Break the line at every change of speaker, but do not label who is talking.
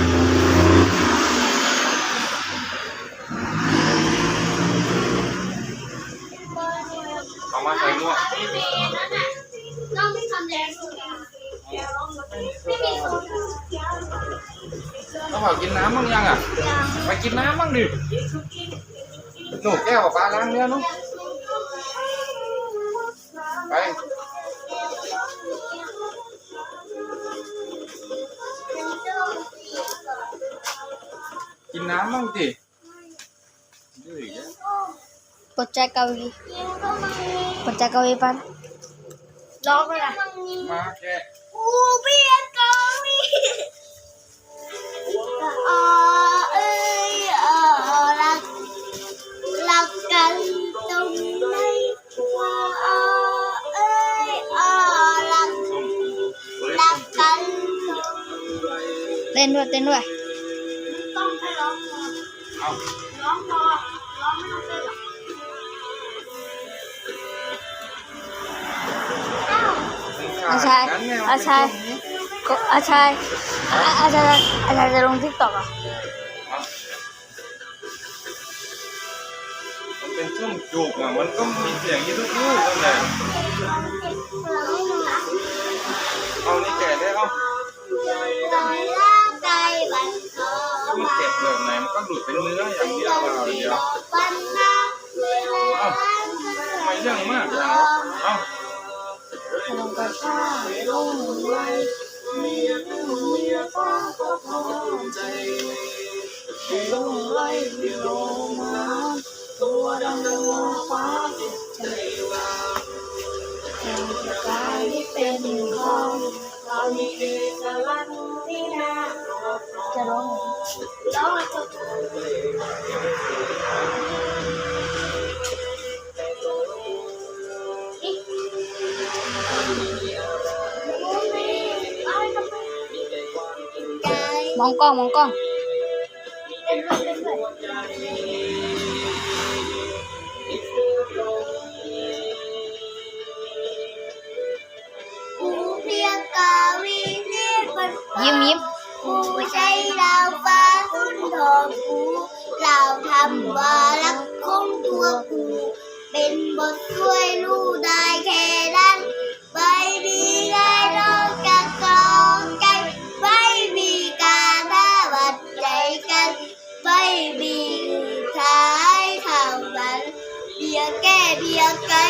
อยเอามาใส่หมวก
น้องไม่ทำแรงสุดไม่มีโซดา
ต้องบอกกินน้ำบ้างยังอะ ไปกินน้ำบ้างดิหนูแก้วกับปลาล้างเนื้อหนุไป กินน้ำบ้างดิดื้ออีกแล้ว
Pecah kawi. Pecah kawi pan.
ร้องเลยอะ
มาแกะ
อูเบียกาวีอ่าเอ้ยอ่ารักรักกัน เอาร้องพอร้องไม่ต้องเต้นหรอกอ้าว
มันขาดกันไงมันเป็น
อาชัย
ช่วงนี้
Kok acai? Acai acai dalam TikTok ah.
มันเป็นช่วงจูบอะ มันก็มีเสียงอยี่ทุกลูกนั่นแหละ มันหลุดเป็นเนื้ออย่างเดียวเอาเดียวเอาทำไมเรื่องมากจังเอา
Dalam kata Yang sekali peningkong Kami kesalan tidak Cerong
ร้องเลยจบใจ
Mong kong, mong kong
เป็นเรื่องเป็นเรื่องกูเพียง กาวีเรียกมัน
Yim yim
กูใช้ดาวฟ้าสุนทรกูเราทำว่ารักของตัวกู เป็นบทช่วยรู้ได้แค่นั้นไม่มีใครนอกจากสองใจไม่มีการหน้าวัดใจกัน ไม่มีท้ายทางมันเพียงแก้เพียงไกลได้ตื่น